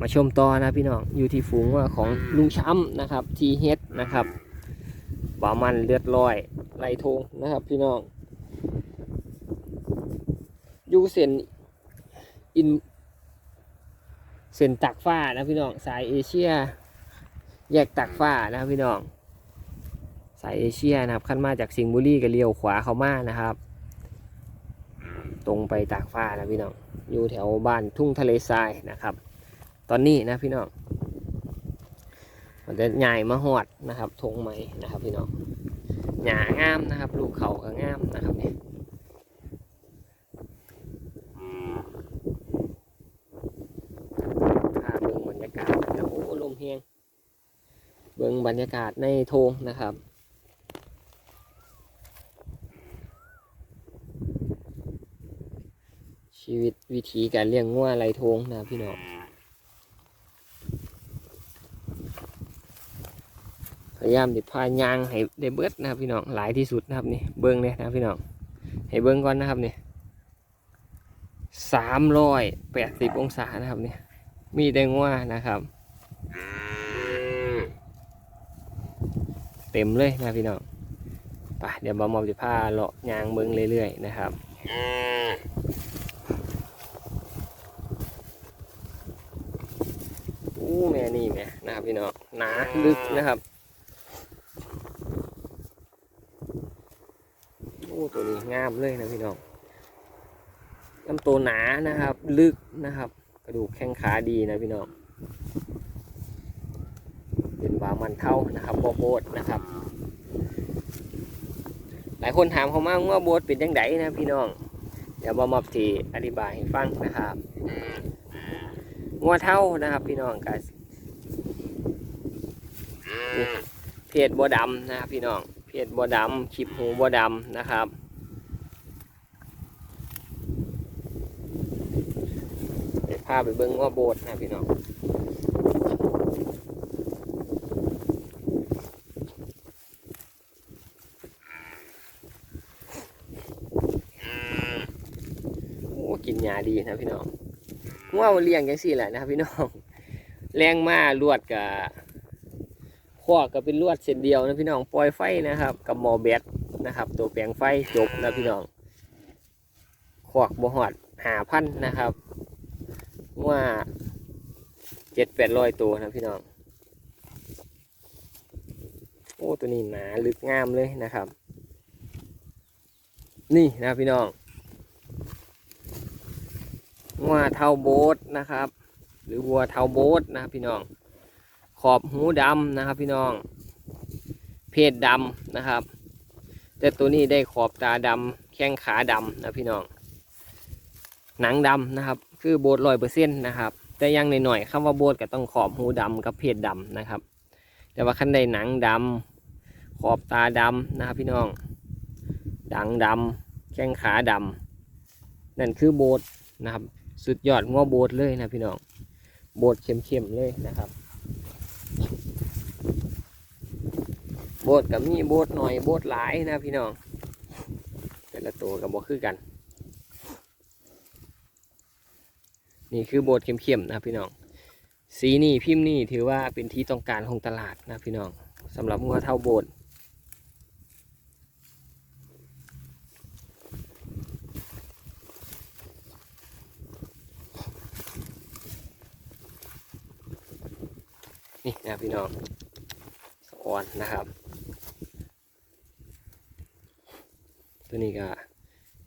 มาชมต่อนะพี่น้องอยู่ที่ฝูงว่าของลุงช้ำนะครับทีเฮดนะครับบามันเลือดลอยไหลทงนะครับพี่น้องอยู่เส้นอินเส้นตักฟ้านะพี่น้องสายเอเชีย แยกตักฟ้านะพี่น้องสายเอเชียนะครับขั้นมาจากสิงห์บุรีก็เลี้ยวขวาเข้ามานะครับ ตรงไปตากฟ้านะพี่น้องอยู่แถวบ้านทุ่งทะเลทรายนะครับ ตอนนี้นะพี่น้องมันจะใหญ่มาหอดนะครับทงไหมนะครับ พี่น้องหญ้างามนะครับ ลูกเขาก็งามนะครับเนี่ยถ้าเบิ่งบรรยากาศนะครับโอ้ลมเฮียงเบิ่งบรรยากาศในทงนะครับชีวิตวิธีการเลี้ยงงัวไรทงนะพี่น้อง ยายามดิพายางให้ได้เบิดนะครับพี่น้องหลายที่สุดนะครับนี่เบิ้งเลยนะพี่น้องให้เบิ้งก่อนนะครับนี่สามร้อยแปดสิบองศานะครับนี่มีแต่งัวนะครับ เต็มเลยนะพี่น้องไปเดี๋ยวบอมอมจะพาเลาะยางเบิ้งเรื่อยๆนะครับอู้แม่นี่แม่นะครับพี่น้องหนาลึกนะครับ อ้ตัวนี้งามเลยนะพี่น้องลำตัวหนานะครับ ลึกนะครับ กระดูกแข้งขาดีนะพี่น้องเป็นบามันเท่านะครับบโบดนะครับ หลายคนถามเขามาว่าโบดเป็นยังไงนะพี่น้องเดี๋ยวบอมอบทีอธิบายให้ฟังนะครับงัวเท่านะครับ พี่น้องกับเพจบัวดำนะครับพี่น้อง เพจบัวดำคลิปหูบัวดำนะครับเดี๋ยวพาไปเบิ้งงัวโบดนะพี่น้องโอ้กินยาดีนะพี่น้องว่าเลี้ยงจังสี่แหละนะพี่น้อง แรงมากลวดกับ ขวก็เป็นลวดเส้นเดียวนะพี่น้องปล่อยไฟนะครับ กับมอแบตนะครับ ตัวแปลงไฟจบนะพี่น้องขวกบหอดหาพันนะครับว่าเจ็ดแปดร้อยตัวนะพี่น้อง โอ้ตัวนี้หนาลึกงามเลยนะครับ นี่นะพี่น้องวัวเทาโบสนะครับ หรือวัวเทาโบสนะพี่น้อง อบหูดำนะครับ พี่น้อง เพศดำนะครับ แต่ตัวนี้ได้ขอบตาดำแข้งขาดำนะพี่น้อง หนังดำนะครับ คือโบสร้อยเปอร์เซ็นต์นะครับ แต่ยังหน่อยๆคำว่าโบสก็ต้องขอบหูดำกับเพศดำนะครับ แต่ว่าขั้นใดหนังดำขอบตาดำนะครับ พี่น้องดังดำแข้งขาดำนั่นคือโบสนะครับ สุดยอดงัวโบดเลยนะพี่น้องโบดเข้มๆเลยนะครับ โบดกับมีโบดหน่อยโบดหลายนะพี่น้อง แต่ละตัวกับโบคือกัน นี่คือโบดเข้มๆนะพี่น้อง สีนี่พิมพ์นี่ถือว่าเป็นที่ต้องการของตลาดนะพี่น้องสำหรับงัวเท่าโบดนี่นะพี่น้องสะออนนะครับ ตัวนี้ก็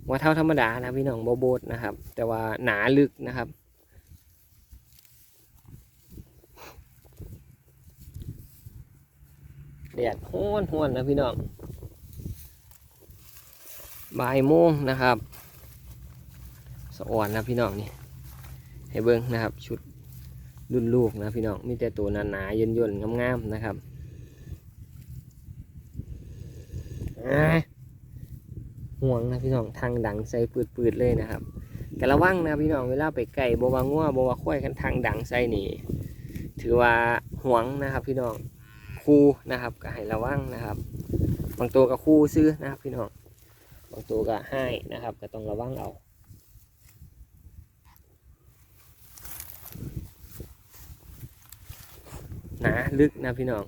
ว่าเท่าธรรมดานะพี่น้องโบโบดนะครับ แต่ว่าหนาลึกนะครับ แดดห้อนห้อนนะพี่น้องบ่ายโมงนะครับสะออนนะพี่น้องนี่ให้เบิ้งนะครับ ชุดรุ่นลูกนะพี่น้องมีแต่ตัวหนาๆย่นๆงามๆนะครับอ่า ห่วงนะพี่น้องทางดังใส่ปืดๆเลยนะครับกระวังนะพี่น้องเวลาไปไก่บวางัวบวาควายกันทางดังใส่นี่ถือว่าห่วงนะครับ พี่น้องคู่นะครับก็ให้ระวังนะครับ บางตัวก็คู่ซื้อนะครับ พี่น้องบางตัวก็ให้นะครับ ก็ต้องระวังเอาหนาลึกนะพี่น้อง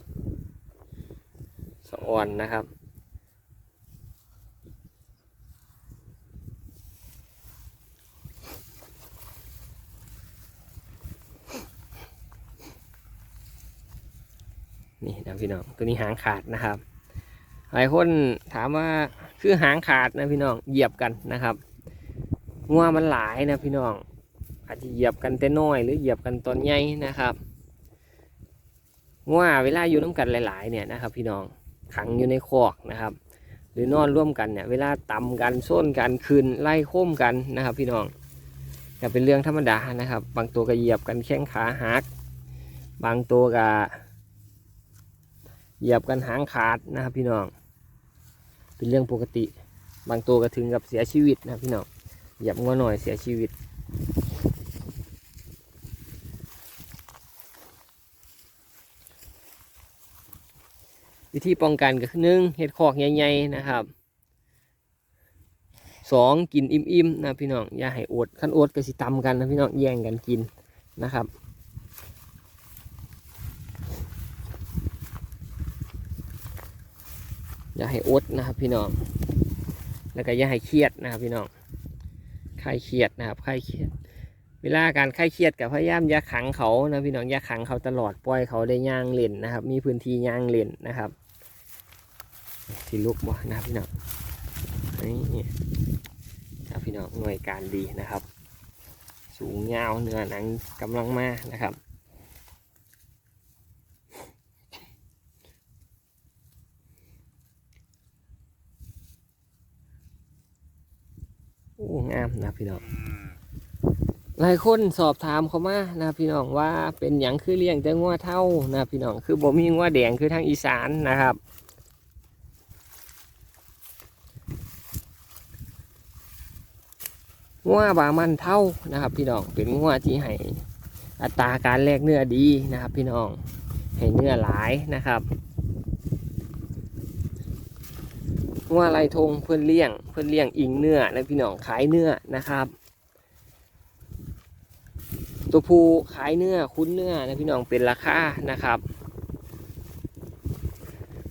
สะอ่อนนะครับ นี่นะพี่น้องตัวนี้หางขาดนะครับหลายคนถามว่าคือหางขาดนะพี่น้องเหยียบกันนะครับงัวมันหลายนะพี่น้องอาจจะเหยียบกันแต่น้อย หรือเหยียบกันตอนใหญ่นะครับงัวเวลาอยู่น้ำกันหลาย ๆ เนี่ยนะครับ พี่น้องขังอยู่ในคอกนะครับ หรือนอนร่วมกันเนี่ยเวลาต่ำกันส้นกันคืนไล่โค้มกันนะครับ พี่น้องก็เป็นเรื่องธรรมดานะครับ บางตัวก็เหยียบกันแข้งขาหัก บางตัวก็ เหยียบกันหางขาดนะครับพี่น้อง เป็นเรื่องปกติ บางตัวก็ถึงกับเสียชีวิตนะพี่น้อง เหยียบงัวหน่อยเสียชีวิต วิธีป้องกันก็คือหนึ่งเห็ดคอกใหญ่ๆนะครับสองกินอิ่มๆนะพี่น้องอย่าให้อดขั้นอดก็สิตำกันนะพี่น้องแย่งกันกินนะครับ อย่าให้อดนะครับพี่น้อง แล้วก็อย่าให้เครียดนะครับพี่น้องคลายเครียดนะครับคลายเครียด เวลาการคลายเครียดกับพยายามอย่าขังเขานะพี่น้องอย่าขังเขาตลอดปล่อยเขาได้ย่างเล่นนะครับ มีพื้นที่ย่างเล่นนะครับที่ลุกบ่นะครับพี่น้องนี่ครับพี่น้องหน่วยการดีนะครับ สูงยาวเนื้อหนังกำลังมานะครับ โอ้งามนะพี่น้องหลายคนสอบถามเขามานะพี่น้องว่าเป็นอย่างคือเลี้ยงแต่งัวเท่านะพี่น้องคือบ่มีงัวแดงคือทางอีสานนะครับงัวบามันเท่านะครับ พี่น้องเป็นงัวที่ให้อัตราการแลกเนื้อดีนะครับ พี่น้องให้เนื้อหลายนะครับ งัวไรทงเพื่อนเลี้ยง เพื่อนเลี้ยงอิงเนื้อและพี่น้องขายเนื้อนะครับ ตัวผู้ขายเนื้อคุ้นเนื้อนะพี่น้องเป็นราคานะครับ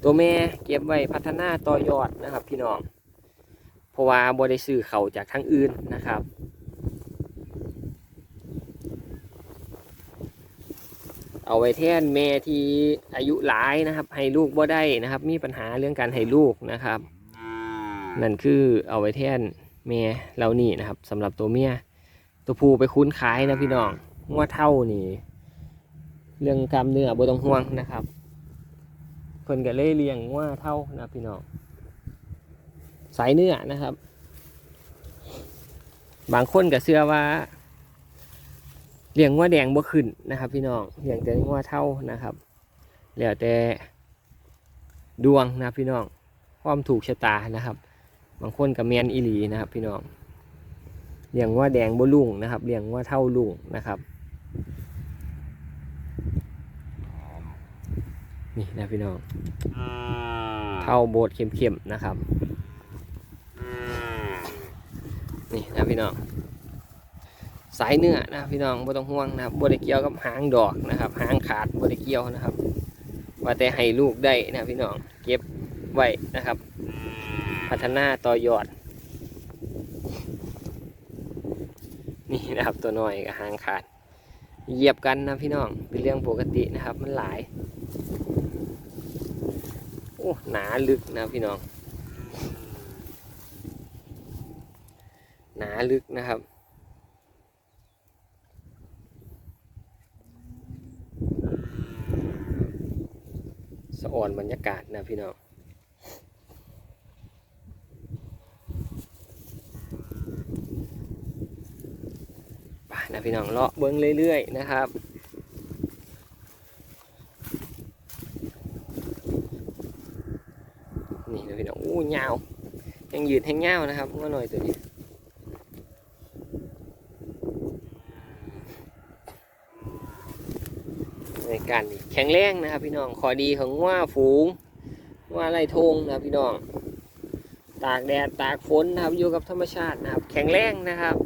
ตัวแม่เก็บไว้พัฒนาต่อยอดนะครับ พี่น้องเพราะว่าบได้ซื้อเขาจากทางอื่นนะครับเอาไว้แทนแม่ที่อายุหลายนะครับ ให้ลูกบ่ได้นะครับ มีปัญหาเรื่องการให้ลูกนะครับ นั่นคือเอาไว้แทนแม่เรานี่นะครับสำหรับตัวเมียตัวผู้ไปคุ้นขายนะพี่น้องงัวเท่านี่ เรื่องกล้ามเนื้อบ่ต้องห่วงนะครับเพิ่นก็เลยเลี้ยงงัวเท่านะพี่น้องสายเนื้อนะครับ บางคนก็เชื่อว่าเลี้ยงงัวแดงบ่ขึ้นนะครับ พี่น้องเลี้ยงแต่งัวเท่านะครับแล้วแต่ดวงนะพี่น้องความถูกชะตานะครับ บางคนกับเมียนอีหลีนะครับพี่น้องเลี้ยงว่าแดงบ่ลุงนะครับเลี้ยงว่าเท่าลุงนะครับนี่นะพี่น้องเท่าโบดเข้มๆนะครับนี่นะพี่น้องสายเนื้อนะพี่น้องบ่ต้องห่วงนะครับบ่ได้เกี่ยวกับหางดอกนะครับ หางขาดบ่ได้เกี่ยวนะครับ ว่าแต่ให้ลูกได้นะพี่น้องเก็บไว้นะครับ พัฒนาต่อยอด นี่นะครับตัวน้อยกับหางขาด เหยียบกันนะพี่น้องเป็นเรื่องปกตินะครับ มันหลายโอ้หนาลึกนะพี่น้อง หนาลึกนะครับสะอ่อนบรรยากาศนะพี่น้อง นะพี่น้องเลาะเบิ้งเรื่อยๆนะครับนี่นะพี่น้องอู้ยาวยังยืดแห้งยาวนะครับว่าหน่อยตัวนี้ในการแข็งแรงนะครับ พี่น้องขอดีของว่าฝูงว่าไรทงนะครับพี่น้องตากแดดตากฝนนะครับอยู่กับธรรมชาตินะครับ แข็งแรงนะครับ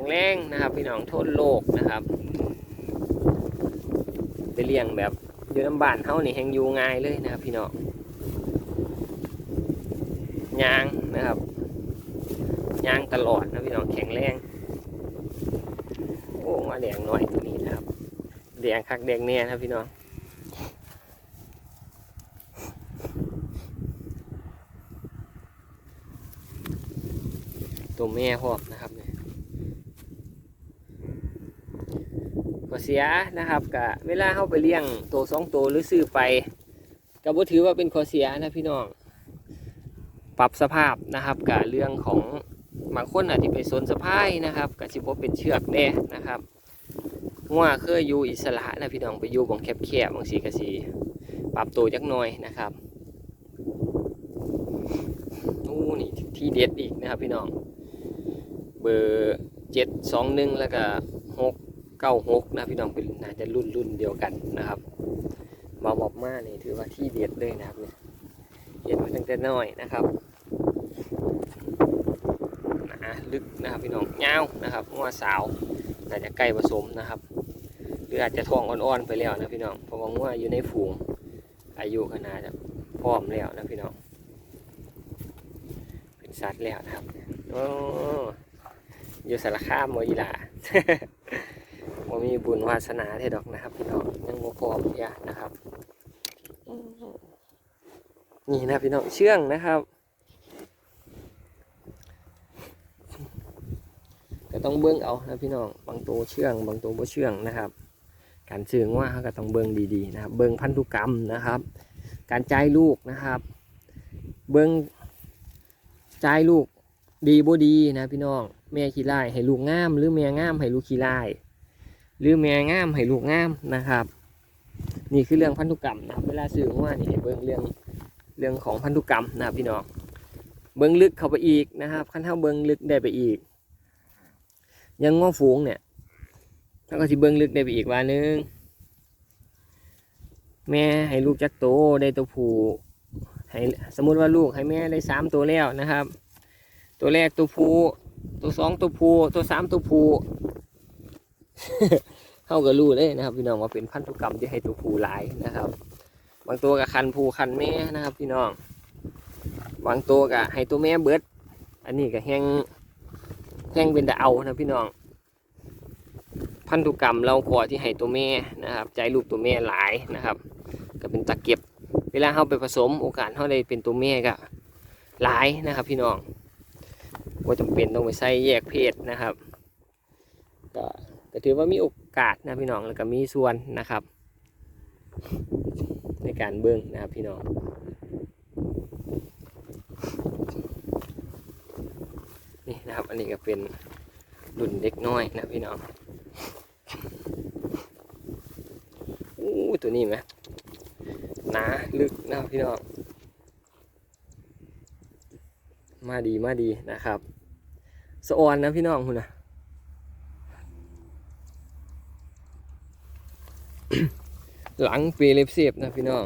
ข็งแรงนะครับ พี่น้องทนโลกนะครับ ไปเลี้ยงแบบอยู่น้ำบ้านเฮานี่แหงอยู่ง่ายเลยนะครับ พี่น้องยางนะครับยางตลอดนะพี่น้องแข็งแรงโอ้มาแดงหน่อยตัวนี้นะครับแดงคักแดงแน่นะพี่น้องตัวแม่พอมนะครับเนี่ย ข้อเสียนะครับกะเวลาเข้าไปเลี้ยงตัวสองตัวหรือซื้อไปก็บ่ถือว่าเป็นข้อเสียนะพี่น้อง ปรับสภาพนะครับกะเรื่องของบางคนอาจจะไปสนสะพายนะครับกะสิบ่เป็นเชือกแน่นะครับงัวเคยอยู่อิสระนะพี่น้องไปอยู่ของแคบๆบางสีกะสีปรับตัวจักหน่อยนะครับอู้นี่ที่เด็ดอีกนะครับพี่น้อง เบอร์เจ็ดสองหนึ่งแล้วก็ เก้าหกนะพี่น้องเป็นน่าจะรุ่นรุ่นเดียวกันนะครับมาบอกมานี่ถือว่าที่เด็ดเลยนะครับเนี่ยเห็นมาตั้งแต่น้อยนะครับนาลึกนะครับพี่น้องเงาวนะครับงัวสาวน่าจะใกล้ผสมนะครับหรืออาจจะท้องอ่อนๆไปแล้วนะพี่น้องเพราะว่างัวอยู่ในฝูงอายุขนาดจะพร้อมแล้วนะพี่น้องเป็นสัตว์แล้วนะครับโอ้อยู่สารคามโมยีหลาว่า มีบุญวาสนาเท่ดอกนะครับ พี่น้องยังโมพร้อมอยานะครับ นี่นะพี่น้องเชื่องนะครับก็ต้องเบิ้งเอานะพี่น้องบางตัวเชื่อง บางตัวบ่เชื่องนะครับ การซื้อว่าเขาก็ต้องเบิ้งดีๆนะครับ เบิ้งพันธุกรรมนะครับ การจ่ายลูกนะครับ เบิ้งจ่ายลูกดีบ่ดีนะพี่น้องแม่ขี้ไล่ให้ลูกงาม หรือแม่งามให้ลูกขี้ไล่ หรือแม่งามให้ลูกงามนะครับ นี่คือเรื่องพันธุกรรมนะครับเวลาซื้อว่านี่ให้เบิ่งเรื่องเรื่องของพันธุกรรมนะครับพี่น้องเบิ่งลึกเข้าไปอีกนะครับขั้นเท่าเบิ่งลึกได้ไปอีก ยังง้อฝูงเนี่ยแล้วก็สิเบิ่งลึกได้ไปอีกว่าหนึงแม่ให้ลูกจักโตได้ตัวผู้ให้สมมุติว่าลูกให้แม่ได้สามตัวแล้วนะครับ ตัวแรกตัวผู้ตัวสองตัวผู้ตัวสามตัวผู้ เขาก็รู้เลยนะครับ พี่น้องว่าเป็นพันธุกรรมที่ให้ตัวผู้หลายนะครับ บางตัวกับคันผู้คันแม่นะครับ พี่น้อง บางตัวกับให้ตัวแม่เบิด อันนี้ก็แห้งแห้งเป็นตะเอานะพี่น้อง พันธุกรรมเราขอที่ให้ตัวแม่นะครับ ใจลูกตัวแม่หลายนะครับ ก็เป็นตะเก็บ เวลาเข้าไปผสมโอกาสเข้าได้เป็นตัวแม่ก็หลายนะครับ พี่น้องว่าจำเป็นต้องไปใส่แยกเพศนะครับก็ ก็ถือว่ามีโอกาสนะพี่น้องแล้วก็มีส่วนนะครับ ในการเบิ้งนะครับพี่น้องนี่นะครับอันนี้ก็เป็นรุ่นเด็กน้อยนะพี่น้องอู้ตัวนี้ไหมหนาลึกนะพี่น้องมาดีมาดีนะครับสะออนนะพี่น้องคุณนะ หลังปีเล็บเสียบนะพี่น้อง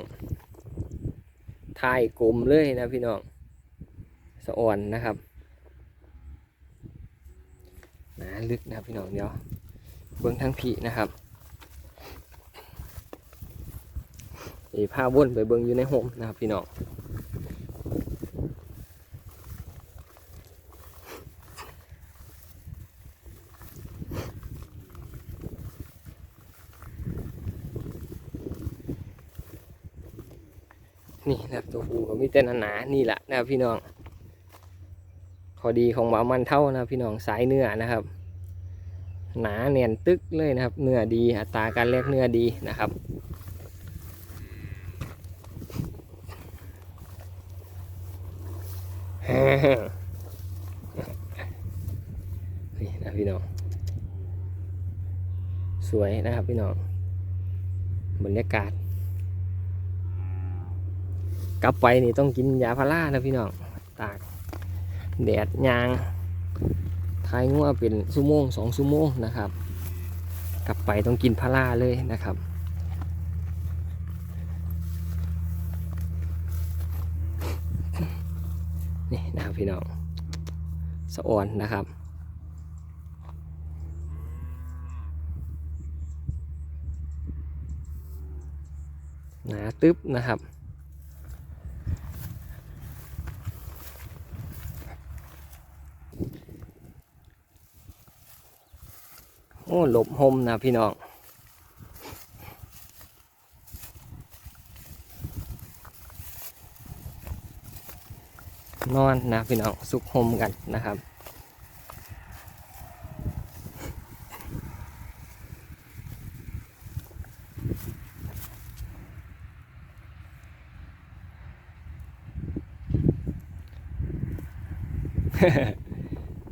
ทายกลมเลยนะพี่น้องสะอ่อนนะครับหนาลึกนะพี่น้องเดี๋ยวเบื้องทั้งผีนะครับอีผ้าวนไปเบื้องอยู่ในโฮมนะครับพี่น้อง นี่นะครับตัวผู้ก็มีแต่หนาๆนี่แหละนะครับพี่น้องขอดีของหมามันเท่านะพี่น้องสายเนื้อนะครับ หนาเนียนตึกเลยนะครับ เนื้อดีอัตราการแลกเนื้อดีนะครับนี่นะพี่น้อง สวยนะครับพี่น้องบรรยากาศ กลับไปนี่ต้องกินยาพารานะพี่น้องตากแดดยางทายงัวเป็นชั่วโมงสองชั่วโมงนะครับ กลับไปต้องกินพาราเลยนะครับนี่นะครับพี่น้องสะอ่อนนะครับหนาตึ๊บนะครับ อ้หลบหมนะพี่น้องนอนนะพี่น้องสุกหมกันนะครับ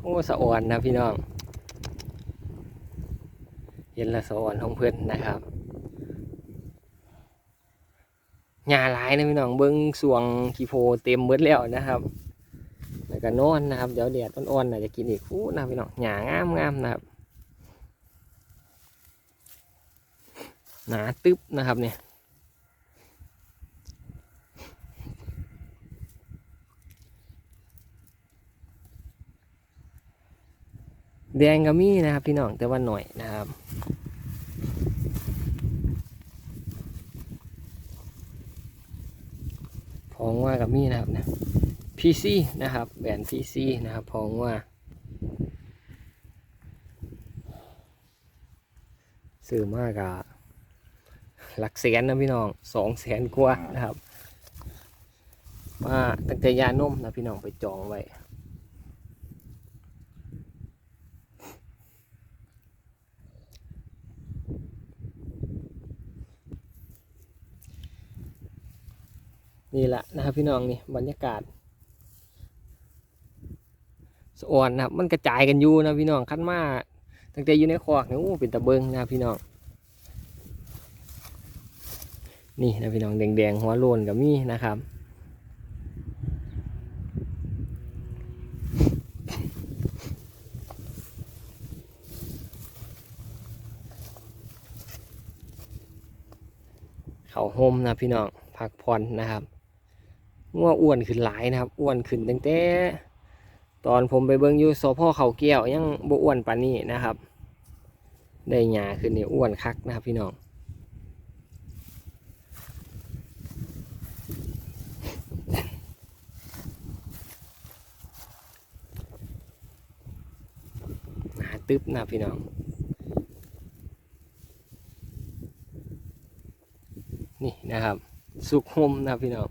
โอ้สะอ่อนนะพี่น้อง เห็นละสอ่อนของเพื่อนนะครับหญ้าหลายนะพี่น้องเบิ้งสวงขี้โพเต็มเบิดแล้วนะครับแล้วก็นอนนะครับเดี๋ยวแดดอ่อนๆน่าจะกินอีกคู่นะพี่น้องหญ้างามงามนะครับหนาตึ๊บนะครับเนี่ยแดงก็มีนะครับพี่น้องแต่ว่าหน่อยนะครับ ของว่ากับมีนะครับนะพีซีนะครับแบรนด์พีซีนะครับพองว่าซื้อมากอะหลักแสนนะพี่น้องสองแสนกว่านะครับ มาตั้งแต่ยานมนะพี่น้องไปจองไว้ นี่แหละนะครับพี่น้องนี่บรรยากาศสะอ่อนนะครับมันกระจายกันอยู่นะพี่น้องคั้นมาตั้งแต่อยู่ในคอกนี่โอ้เป็นตะเบิงนะพี่น้องนี่นะพี่น้องแดงๆหัวโลนกับมีนะครับเขาโฮมนะพี่น้องพักผ่อนนะครับ งัวอ้วนขึ้นหลายนะครับอ้วนขึ้นตั้งแต่ตอนผมไปเบิ่งอยู่สพ่อเขาเกี้ยวยังบ่อ้วนปานนี้นะครับ ได้หยาขึ้นนี่อ้วนคักนะครับ พี่น้องหาตึ๊บนะพี่น้องนี่นะครับ สุกโฮมนะพี่น้อง